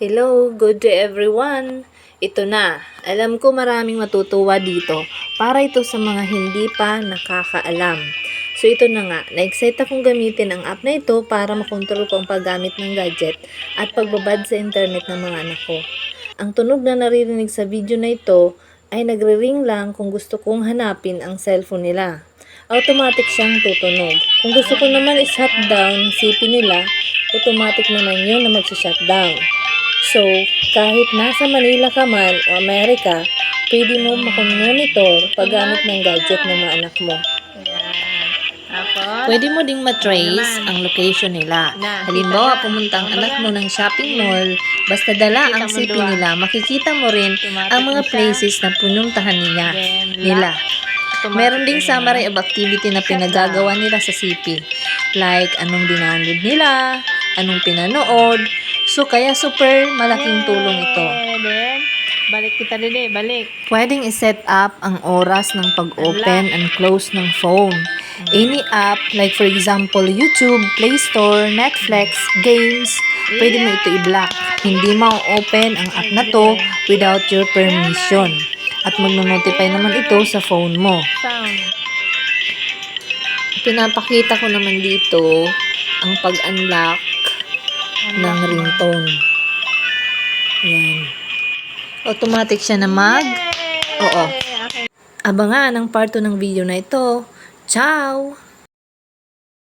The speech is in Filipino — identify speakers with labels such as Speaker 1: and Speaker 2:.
Speaker 1: Hello, good day everyone. Ito na. Alam ko maraming matutuwa dito para ito sa mga hindi pa nakakaalam. So ito na nga, na-excite akong gamitin ang app na ito para makontrol ko ang paggamit ng gadget at pagbabad sa internet ng mga anak ko. Ang tunog na naririnig sa video na ito ay nagre-ring lang kung gusto kong hanapin ang cellphone nila. Automatic siyang tutunog. Kung gusto ko naman i-shutdown CP nila, automatic naman yun na mag-shutdown. So, kahit nasa Manila ka man o Amerika, pwede mo makamonitor paggamit ng gadget ng mga anak mo. Pwede mo ding matrace ang location nila. Halimbawa, pumunta ang
Speaker 2: Ano
Speaker 1: anak mo ng shopping mall, basta dala ang
Speaker 2: doon.
Speaker 1: nila, makikita mo rin ang mga places na pununtahan nila.
Speaker 2: automatic
Speaker 1: Meron ding summary of activity na pinagagawa nila sa CP. Like, anong dinanood nila, anong pinanood. So, kaya super malaking tulong ito.
Speaker 2: Then, balik kita din eh, balik.
Speaker 1: Pwedeng iset up ang oras ng pag-open and close ng phone. Any app, like for example, YouTube, Play Store, Netflix, games, pwede mo ito i-block. Hindi ma-open ang app na to without your permission. At magno-notify naman ito sa phone mo. Pinapakita ko naman dito ang pag-unlock ng ringtone. Yan. Automatic siya na mag Oo. Abangan ang part 2 ng video na ito. Ciao!